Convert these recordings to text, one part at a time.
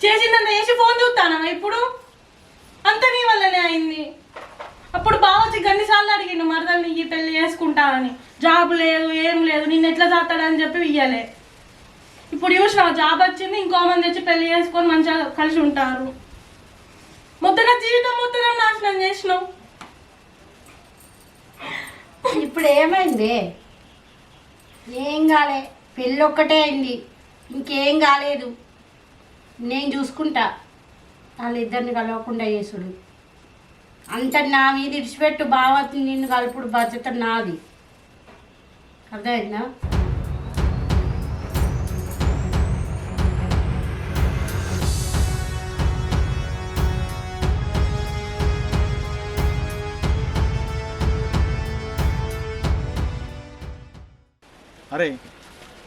చేసిందంత చేసి ఫోన్ చూస్తానా ఇప్పుడు? అంత నీ వల్లనే అయింది. అప్పుడు బావచ్చి గన్నిసార్లు అడిగిండు మరదల్ని ఈ పెళ్ళి చేసుకుంటా అని. జాబ్ లేదు ఏం లేదు నిన్ను ఎట్లా చేస్తాడని చెప్పి ఇయ్యలే. ఇప్పుడు చూసినావు జాబ్ వచ్చింది ఇంకో మంది వచ్చి పెళ్ళి చేసుకొని మంచిగా కలిసి ఉంటారు. మొత్తం జీవితం మొత్తం నాశనం చేసినావు. ఇప్పుడు ఏమైంది ఏం కాలే పెళ్ళి ఒక్కటే అయింది. ఇంకేం కాలేదు. నేను చూసుకుంటా. వాళ్ళిద్దరిని కలవకుండా చేసుడు. అంత నా మీద ఇడిచిపెట్టు బావతి నిన్ను కలుపుడు బాధ్యత నాది. అర్థమైందా? అరే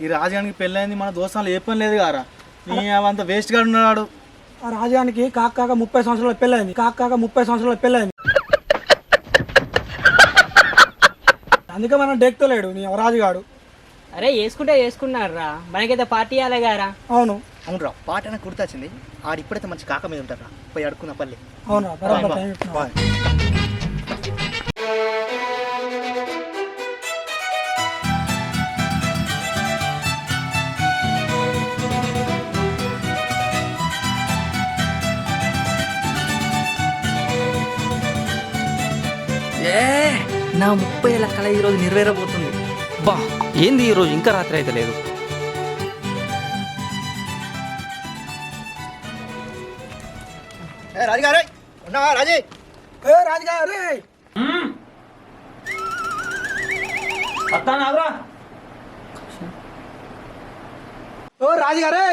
ఈ రాజానికి పెళ్ళైంది మన దోస్తాలు ఏ పని లేదు కారా నీ అవంత వేస్ట్గా ఉన్నాడు. ఆ రాజానికి కాక కాక ముప్పై సంవత్సరాల పెళ్ళైంది. కాక కాక ముప్పై సంవత్సరాల పెళ్ళైంది. అందుకే మనం డెక్తలేడు నీ రాజుగాడు. అరే వేసుకుంటే వేసుకున్నారు రా మనకైతే పార్టీ ఇవ్వాలి గారా? అవును. అవునరా పాట నాకు గుర్తొచ్చింది. ఆడు ఇప్పుడైతే మంచి కాక మీద ఉంటారా పోయి అడుక్కున్న పల్లి. అవునా బరాబర్ నా ముప్పై ఏళ్ళ కళ ఈరోజు నెరవేరబోతుంది. బా ఏంది ఈరోజు ఇంకా రాత్రి అయితే లేదు. రాజుగారే ఉన్నావా రాజీ? ఏ రాజుగారు రే ఓ రాజుగారే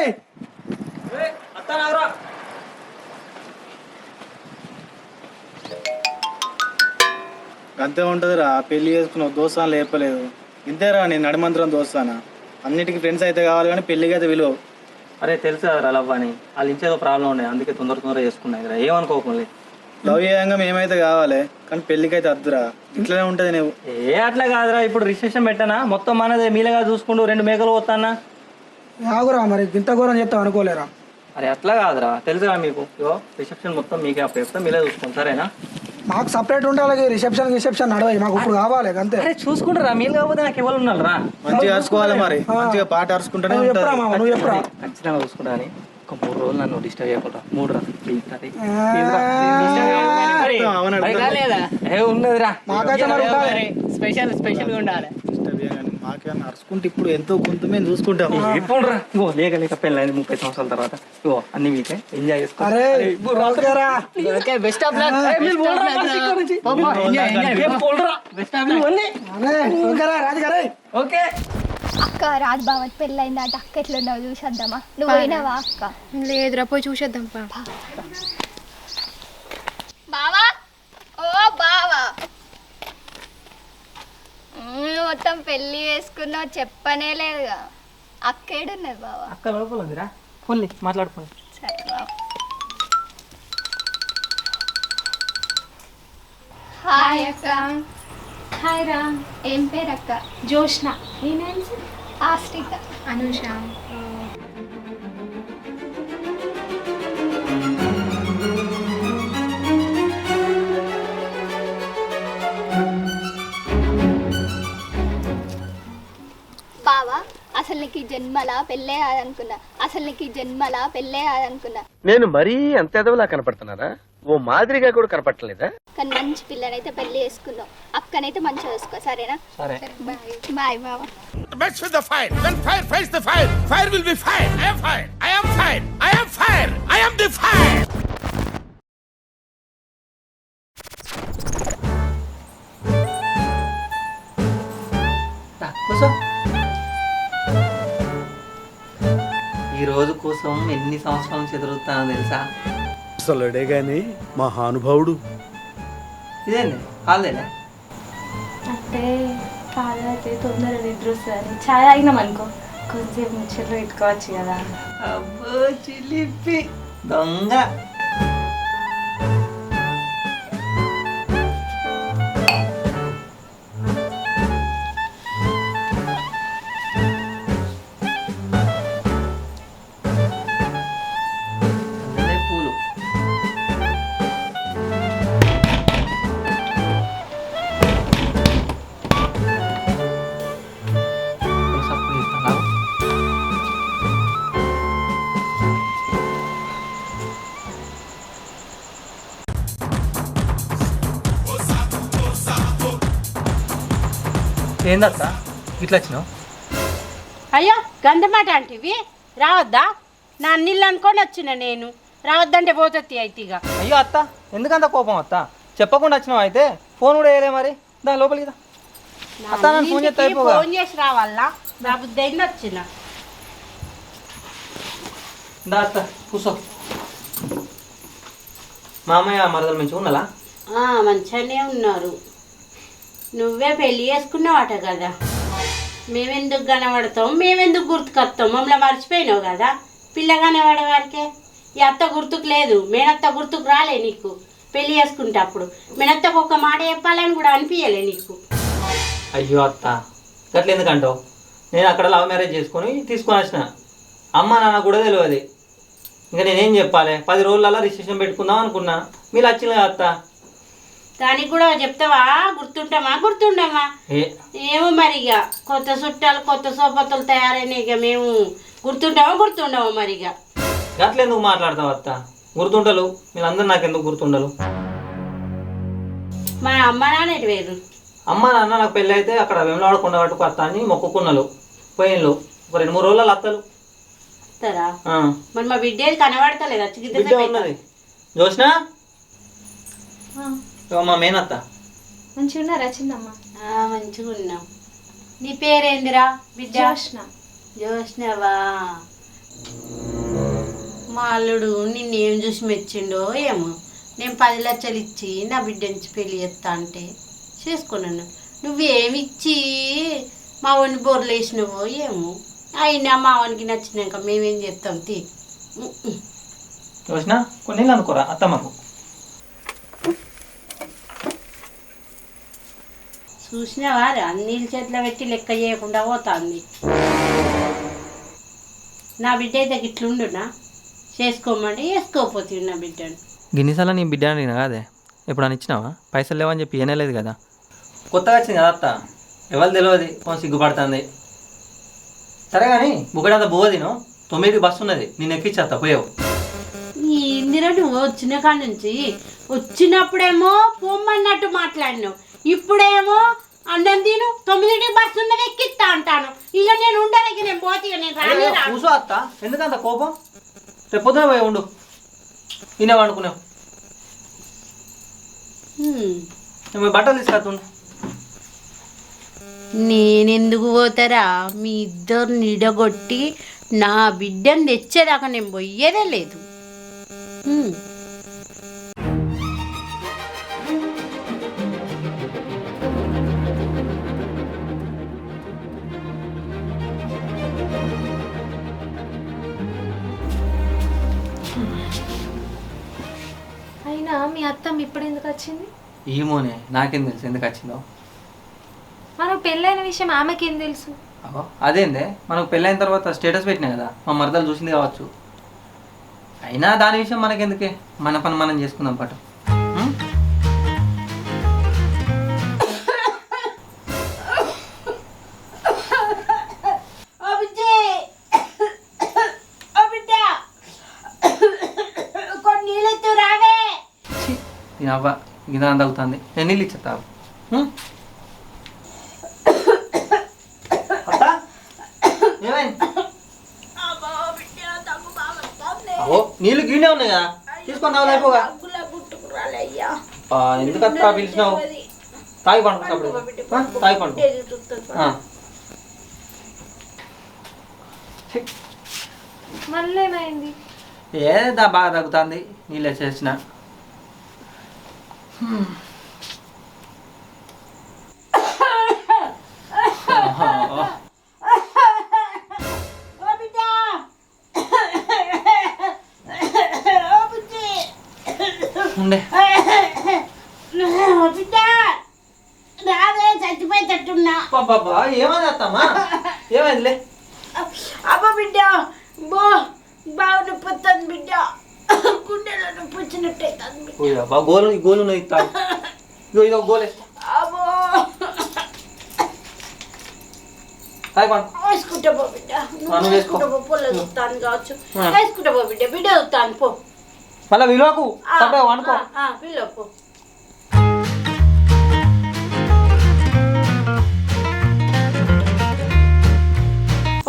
అంతే ఉంటుందిరా పెళ్ళి చేసుకున్నావు దోస్తాను లేపలేదు. ఇంతేరా నేను నడిమంత్రం దోస్తానా? అన్నిటికీ ఫ్రెండ్స్ అయితే కావాలి కానీ పెళ్ళికి అయితే విలువ అరే తెలుసు కదా లవ్ అని వాళ్ళ ఇంచేదో ప్రాబ్లం ఉండే అందుకే తొందర తొందర చేసుకున్నాయి కదా ఏమనుకోకుండా లవ్ చేయంగా మేమైతే కావాలి కానీ పెళ్ళికి అయితే వద్దురా ఇట్లనే ఉంటుంది నువ్వు. ఏ అట్లా కాదురా. ఇప్పుడు రిసెప్షన్ పెట్టానా? మొత్తం మనదే మీలుగా చూసుకుంటూ రెండు మేకలు పోతానా? ఆగురా మరి ఇంత ఘోరం చెప్తావు అనుకోలేరా? అరే అట్లా కాదురా. తెలుసురా మీకు. ఇగో రిసెప్షన్ మొత్తం మీకే అప్పుడు చెప్తా మీలే చూసుకోండి సరేనా? మాకు సపరేట్ ఉండాలి రిసెప్షన్ రిసెప్షన్ నడవాలి. మాకు ఇప్పుడు కావాలి అంతే. అరే చూసుకుంటారా? మీరు కాకపోతే నాకు ఎవరు ఉన్నారు రా? మంచిగా అరుచుకోవాలి మరి. మంచిగా పాట అరుచుకుంటూనే నువ్వు చెప్పురా ఉంటుంది మామ నువ్వు చెప్పురా. ఖచ్చితంగా చూసుకుంటా అని ఒక మూడు రోజులు నన్ను డిస్టర్బ్ చేయకుండా. మూడు రా ఉన్నదిరా. మాకైతే మరి ఉండాలి. స్పెషల్ స్పెషల్గా ఉండాలి. మాకేమన్నా అరుచుకుంటే ఇప్పుడు ఎంతో కొంత మేము చూసుకుంటాం ఇప్పుడు రా ఇగో లేక లేక పెళ్ళైంది ముప్పై సంవత్సరాల తర్వాత. ఇగో అన్ని మీకే ఎంజాయ్ చేసుకో అరే okay best of luck okay. అక్క రాజ్ బావత్ పెళ్ళైందట. అక్క ఎట్లున్నావు చూసేద్దామా? నువ్వు పోయినావా అక్క? లేదురా పోయి చూసేద్దాం పా బావా ఓ బావా మ్మ్, మొత్తం పెళ్ళి చేసుకున్నావు చెప్పనే లేదుగా అక్క ఏడున్నది బావా? అక్క లోపల ఉందిరా. మాట్లాడుకోండి సరే బావ. హాయ్ అక్క. హాయ్ రా. ఏం పేరు అక్క జోష్న నీ నేమ్స్ ఆస్టిక అనుష. అసలు నీకు జన్మలా పెళ్ళే కాదనుకున్నా అసలు నీకు జన్మలా పెళ్ళే కాదనుకున్నా నేను మరీ అంత ఎదవలా కనపడుతున్నారా ఓ మాదిరిగా కూడా కనపడలేదా కానీ మంచి పిల్లనైతే పెళ్ళి చేసుకున్నావు అక్కనైతే మంచిగా చూసుకో సరేనా సరే బాయ్ బాయ్ బావా Mess with the fire. When fire fights the fire, fire will be fire. I am fire. I am fire. I am fire. I am the fire. రోజు కోసం ఎన్ని సంవత్సరాల నుంచి ఎదురుతానో తెలుసా? అసలుడే గాని మహానుభావుడు. ఇదేంది? కాలేదా? అంటే కాదైతే తొందర నిద్ర వస్తుంది. ఛాయ్ అనుకో. కొంచెం ముచ్చట్లు పెట్టుకోవచ్చు కదా. అబ్బో చిలిపి. దొంగ. ఏందత్త? ఇట్లా వచ్చినావు అయ్యో గంధమాట అంటివి? రావద్దా? నా నీళ్ళు అనుకొని వచ్చిన నేను. రావద్దంటే పోతుంది అయితే ఇక అయ్యో అత్త ఎందుకంత కోపం అత్త? చెప్పకుండా వచ్చినావు అయితే? ఫోన్ కూడా వేయలే మరి. దా లోపలికి దా. అత్త నన్ను ఫోన్ చేస్తే అన్నింటికి అయిపోగా. ఫోన్ చేసి రావాలా? నా బుద్ధి అయింది వచ్చిన? దా అత్త కూర్చో మా అమ్మయ్య మరదలు మంచిగా ఉన్నలా మంచిగానే ఉన్నారు. నువ్వే పెళ్ళి చేసుకున్నావట కదా. మేమెందుకు కనబడతాం మేమెందుకు గుర్తుకొస్తాం మమ్మల్ని మర్చిపోయినావు కదా. పిల్ల కనబడే వారికే. ఈ అత్త గుర్తుకు లేదు. మేనత్త గుర్తుకు రాలే నీకు. పెళ్ళి చేసుకుంటే అప్పుడు మేనత్తకు ఒక మాట చెప్పాలని కూడా అనిపించలే నీకు. అయ్యో అత్త గట్ల ఎందుకంటావు నేను అక్కడ లవ్ మ్యారేజ్ చేసుకొని తీసుకొని వచ్చిన. అమ్మ నాన్న కూడా తెలియదు. ఇంకా నేనేం చెప్పాలి? పది రోజులలో రిజిస్ట్రేషన్ పెట్టుకుందాం అనుకున్నా. మీరు వచ్చిన కదా అత్త. దానికి కూడా చెప్తావా? గుర్తుంటామా? గుర్తుండమా ఏ? ఏమో మరి ఇక. కొత్త చుట్టాలు కొత్త సోపతులు తయారైనాయి ఇక మేము. గుర్తుంటామా గుర్తుండమా మరి ఇక? గట్ల ఎందుకు మాట్లాడతావు అత్త? గుర్తుండలు. మీరందరూ నాకు ఎందుకు గుర్తుండలు? మా అమ్మ నాన్నటి వేరు అమ్మ నాన్న నాకు పెళ్ళి అయితే అక్కడ వెమలాడ కొండ కట్టుకు అత్త అని మొక్కుకున్నలు పోయిన్లు. ఒక రెండు మూడు రోజులు అత్తలు. మరి మా బిడ్డ ఏది కనబడతలేదు? ఇగో మా మేనత్త? మంచిగా ఉన్నారా చిన్నమ్మ? మంచిగా ఉన్నాం నీ పేరేందిరా బిడ్డ? జోష్న. జోష్నవా మా అల్లుడు నిన్ను ఏం చూసి మెచ్చిండో ఏమో. నేను పది లక్షలు ఇచ్చి నా బిడ్డ నుంచి పెళ్ళి చేస్తా అంటే చేసుకున్నాను. నువ్వేమిచ్చి మా వాడిని బోర్లు వేసినవో ఏమో. అయినా మా వానికి నచ్చినాక మేమేం చేస్తాం తీ. ఉమ్, ఉమ్. జోష్నా కొన్ని అనుకోరా అత్తమ్మకు. చూసినావా? నీళ్ళ చేతిలో పెట్టి లెక్క చేయకుండా పోతుంది. నా బిడ్డ అయితే ఇట్లుండునా చేసుకోమంటే వేసుకోపోతుంది నా బిడ్డను. గిన్నిసార్లు నీ బిడ్డ అడిగినా కాదే? ఎప్పుడు అని ఇచ్చినావా? పైసలు లేవని చెప్పి ఏనేలేదు కదా. కొత్తగా వచ్చింది కదా అత్త. ఎవరు తెలియదు ఫోన్ సిగ్గుపడుతుంది. సరే కానీ బుక్కడంత బోదిను తొమ్మిదికి బస్సు ఉన్నది. నేను ఎక్కిచ్చేస్తా పోయావు. ఇందిరా నువ్వు వచ్చిన కాడ నుంచి వచ్చినప్పుడేమో పొమ్మన్నట్టు మాట్లాడినావు. ఇప్పుడేమో అన్నం తిను తొమ్మిదింటికి బస్సు ఉన్నది ఎక్కిస్తా అంటాను. ఇక నేను ఉండడానికి నేను పోతే ఇక నేను రాని రాను. కూసో అత్త ఎందుకంత కోపం? రేపు పొద్దున పోయి ఉండు. ఈయన వండుకున్నావు హ్మ్. నేను పోయి బట్టలు తీసుకొస్తుండు నేనెందుకు పోతారా? మీ ఇద్దరు నిడగొట్టి నా బిడ్డను తెచ్చేదాకా నేను పోయేదే లేదు. హ్మ్. అత్తమ్మ ఇప్పుడు ఎందుకు వచ్చింది? ఏమోనే నాకేం తెలుసు ఎందుకు వచ్చిందో. మనకు పెళ్ళైన విషయం ఆమెకేం తెలుసు? అగో అదేందే మనకు పెళ్ళైన తర్వాత స్టేటస్ పెట్టినా కదా మా మరదలు చూసింది కావచ్చు. అయినా దాని విషయం మనకెందుకే? మన పని మనం చేసుకుందాం పాటు. అవ్వ గిదా తగ్గుతుంది నేను నీళ్ళు ఇచ్చేస్తావు నీళ్ళు గిన్నె ఉన్నాయి? కదా తీసుకొని ఎందుకు అత్త పిలిచినావు? తాగి తాగి. ఛీ, మళ్ళీ ఏ దా బాగా తగ్గుతుంది నీళ్ళు బుజ్జి! ఉండే. చచ్చిపోయేటట్టున్నా బాబా ఏమైంది అత్తమ్మా? ఏమైందిలే? అబ్బ బిడ్డ బో బాగా నొప్పి వస్తుంది బిడ్డ. గుండెలో గోలు పో బిడ్డ. పో పొలం పో బిడ్డ బిడ్డ చూస్తాను పో. మళ్ళీ విలువకు.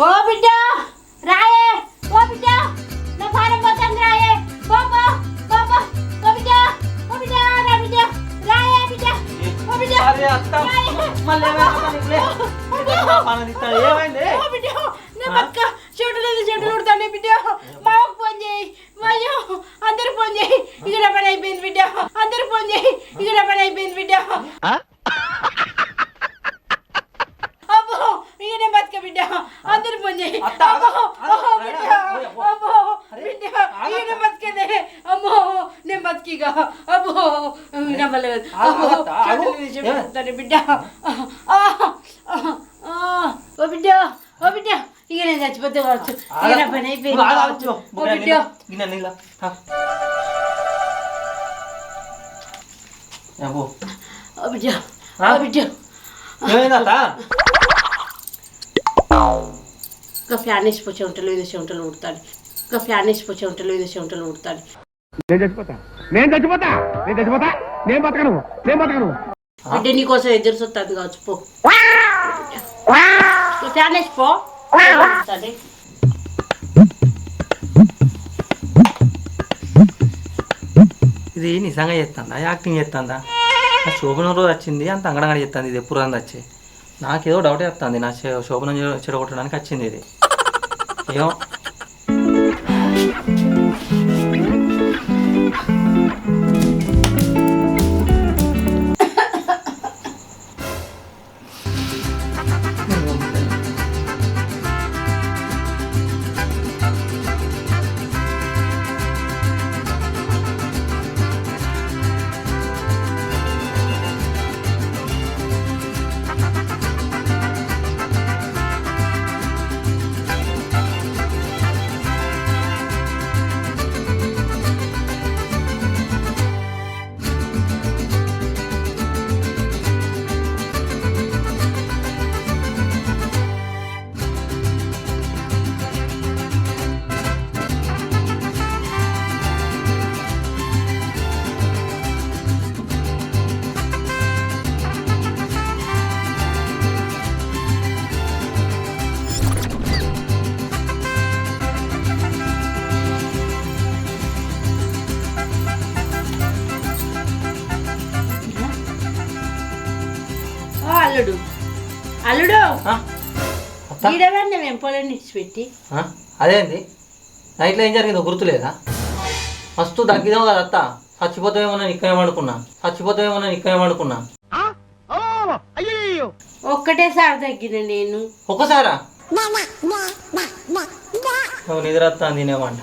ఓ బిడ్డా. నేను బతుక చెట్లు లేదు చెట్లు ఉడతాను బిడ్డ. మామకు ఫోన్ చేయి. అయ్యో అందరు ఫోన్ చేయి. ఇక్కడ పని అయిపోయింది బిడ్డ. అందరు ఫోన్ చేయి. ఇక్కడ పని అయిపోయింది బిడ్డ. అబ్బో నేను బతుక బిడ్డ. అందరు ఫోన్ చేయి. అబ్బో ఓహో బిడ్డ. అబ్బో బిడ్డ ఇక నేను బతికేదే. అమ్మో నేను బతికిగా. అబ్బో నమ్మలేదు. ఉడతాను బిడ్డ. ఓ బిడ్డ ఓ బిడ్డ. ఇక నేను చచ్చిపోతే కావచ్చు. ఇక నా పని అయిపోయింది ఓ బిడ్డ. ఓ బిడ్డ ఓ బిడ్డ. ఏమైంది అత్త? ఒక ఫ్యాన్ వేసిపో చెమటలు ఇది చెమటలు ఉడతాను ఒక ఫ్యాన్ వేసిపో చెమటలు ఇది చెమటలు ఉడతాను నేను చచ్చిపోతా. నేను చచ్చిపోతా. నేను చచ్చిపోతా. నేను బతకను. నేను బతకను. బిడ్డ నీకోసం ఎదురు చూస్తుంది కావచ్చు పో. ఇది నిజంగా చేస్తుందా? యాక్టింగ్ చేస్తుందా? శోభనం రోజు వచ్చింది అంత అంగడంగా చేస్తుంది ఇది ఎప్పుడు అంది వచ్చి. నాకేదో డౌట్ వస్తుంది నా శోభనం చెడ- చెడగొట్టడానికి వచ్చింది ఇది. ఏమో. ఈడవన్నీ మేము పొలం పెట్టి? ఆ? అదేంది? నైట్లో ఏం జరిగిందో గుర్తులేదా? మస్తు తగ్గిదాం కదా అత్త. చచ్చిపోతామేమో ఇక్కడే వండుకున్నా చచ్చిపోతామేమో ఇక్కడే వండుకున్నా అయ్యో ఒక్కటేసారి తగ్గిన నేను. ఒక్కసారా? నాకు నిద్ర వస్తుంది తినేమంట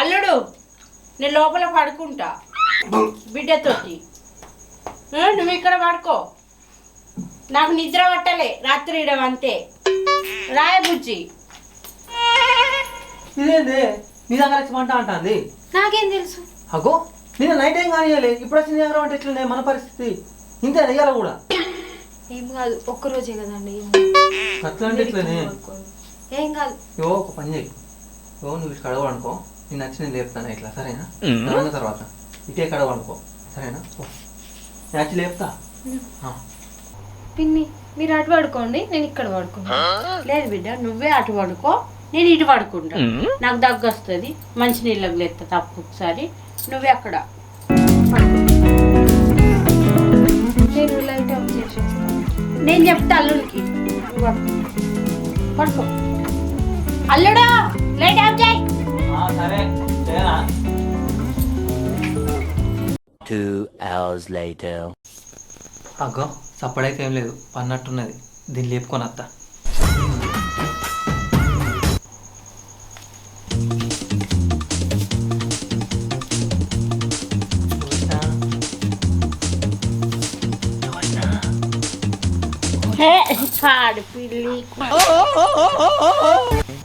అల్లుడు నేను లోపల పడుకుంటా. బిడ్డతోటి. నువ్వు ఇక్కడ పడుకో. నాకు నిద్ర పట్టలే రాత్రి ఇడవ అంతే రాయ బుజ్జి. ఇదేంది? నీ దగ్గర వచ్చి వంట అంటుంది? నాకేం తెలుసు? అగో నేను నైట్ ఏం కానియాలి ఇప్పుడు వచ్చి నీ దగ్గర వంట ఎట్లున్నాయి మన పరిస్థితి? ఇంతే అయ్యాల కూడా. ఏం కాదు ఒక్కరోజే కదండి అట్లా అంటే ఇట్లనే ఏం కాదు. యో ఒక పని చేయి యో నువ్వు ఇటు కడవ అనుకో. నేను నచ్చి నేను లేపుతాను ఇట్లా సరేనా? తర్వాత. ఇటే కడవ అనుకో. సరేనా? ఓ. నేను వచ్చి లేపుతా ఆ. పిన్ని మీరు అటు పడుకోండి నేను ఇక్కడ పడుకుంటా. లేదు బిడ్డ నువ్వే అటు పడుకో నేను ఇటు పడుకుంటా. నాకు దగ్గు వస్తుంది మంచి నీళ్ళకి లేస్తా తప్పు ఒకసారి. నువ్వే అక్కడ నేను లైట్ ఆఫ్ చేసేస్తాను నేను చెప్తా అల్లుడికి. పడుకో. అల్లుడా లైట్ ఆఫ్ చేయి. ఆ, సరే సరేనా Two hours later. అగ్గో సప్పడైతే ఏం లేదు. పన్నట్టున్నది. దీన్ని లేపుకొని అత్త హే, పాడు పిల్లి.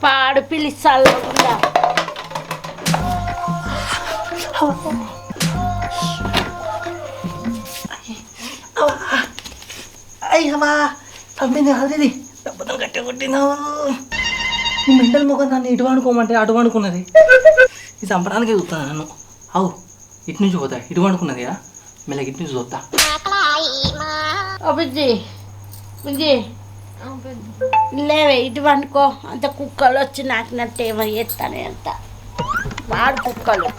పాడు పిల్లి చల్లకుండా అయ్యమ్మా తమ్మింది కాదు దెబ్బతో గట్టి కొట్టినావు ఈ మెంటల్ ముఖం నన్ను ఇటు వండుకోమంటే అటు వండుకున్నది. ఇది చంపడానికి చూస్తాను నన్ను. అవు ఇటు నుంచి పోతా ఇటు వండుకున్నది కదా మెల్లగా ఇటు నుంచి చూస్తా. ఓ బుజ్జి లేవే ఇటు వండుకో. అంత కుక్కలు వచ్చి నాకినట్టు ఏమో చేస్తానే అంత. వాడు కుక్కలు.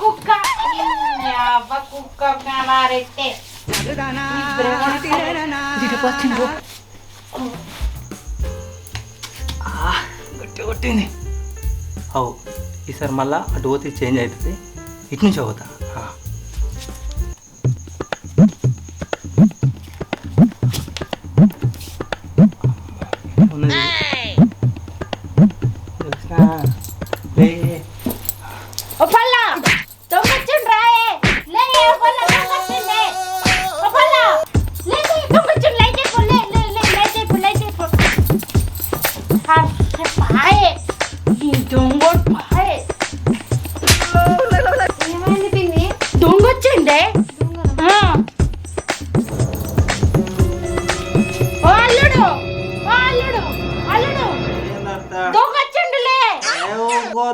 కుక్క. అవ్వ కుక్క కొట్టింది. అవు ఈసారి మళ్ళా అటు పోతే చేంజ్ అవుతుంది. ఇటు నుంచి అవుతా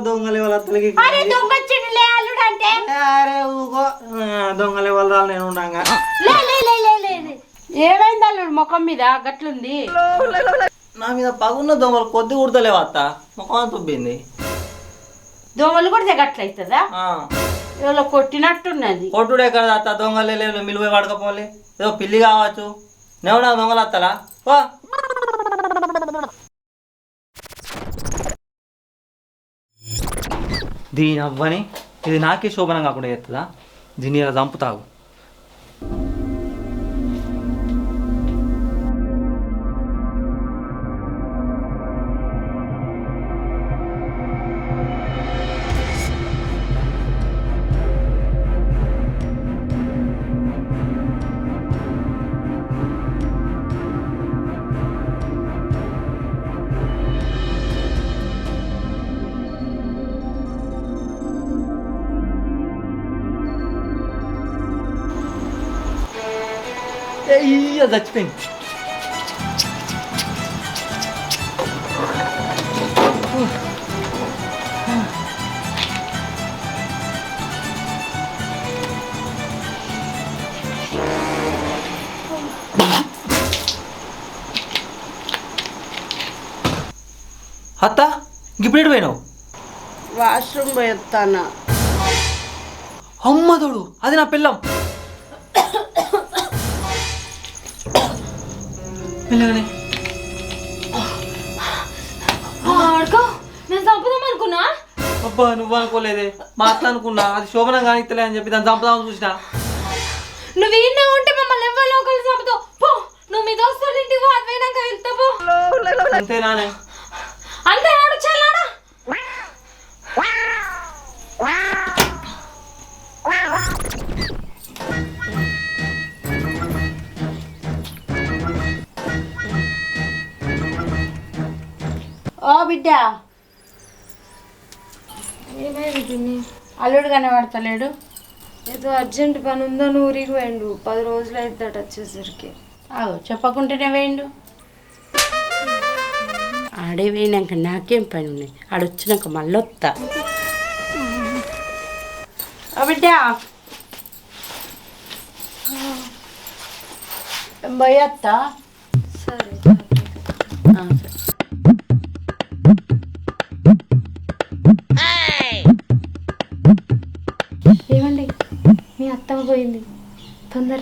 దొంగలు వాళ్ళ అత్తలకి అరే దొంగొచ్చిండులే అల్లుడు అంటే అరే ఊకో ఆ, దొంగలు నేను ఉండగా. లే లే లే లే లే లే. ఏమైంది అల్లుడు? ముఖం మీద గట్లుంది. నా మీద పగున్న దొంగలు కొద్ది కుడతలేవు అత్త. ముఖం తుబ్బింది దొంగలు కూడా గట్లయితుందా. ఎవరో కొట్టినట్టున్నది. కొట్టుడే కదా అత్త దొంగలే లేవు మిలువ పడకపోలే ఏదో పిల్లి కావచ్చు. నేను నా దొంగలు అత్తలా? దీని అవ్వని ఇది నాకే శోభనం కాకుండా చేస్తుందా? దీన్ని ఇలా చంపుతావు. అయ్యో చచ్చిపోయింది అత్త ఇప్పుడు పోయినావు? వాష్రూమ్ పోయేస్తానా అమ్మదోడు అది నా పిల్లం ఆడుకో. నేను చంపుదాం అనుకున్నా? అబ్బా నువ్వు అనుకోలేదే. మా అత్త అనుకున్నా అది శోభనం కానిస్తలే అని చెప్పి దాన్ని చంపుదామని చూసిన. నువ్వు ఈయన ఉంటే మమ్మల్ని ఎవరిలో ఒకరు చంపుతావు? పో నువ్వు మీ దోస్తులు ఇంటికి పో అది పోయినాక వెళ్తా పో. అంతేనానే. అంతే నాడు చల్లాడా ఓ బిడ్డ. అల్లుడు కనబడతలేడు. ఏదో అర్జెంట్ పని ఉందని ఊరికి పోయిండు. పది రోజులు అవుతాడు వచ్చేసరికి. ఆగు చెప్పకుంటేనే వేయండు ఆడే వేయినాక నాకేం పని ఉన్నాయి ఆడొచ్చినాక మళ్ళీ వస్తా. ఓ బిడ్డ. పోయొత్తా పోయింది తొందర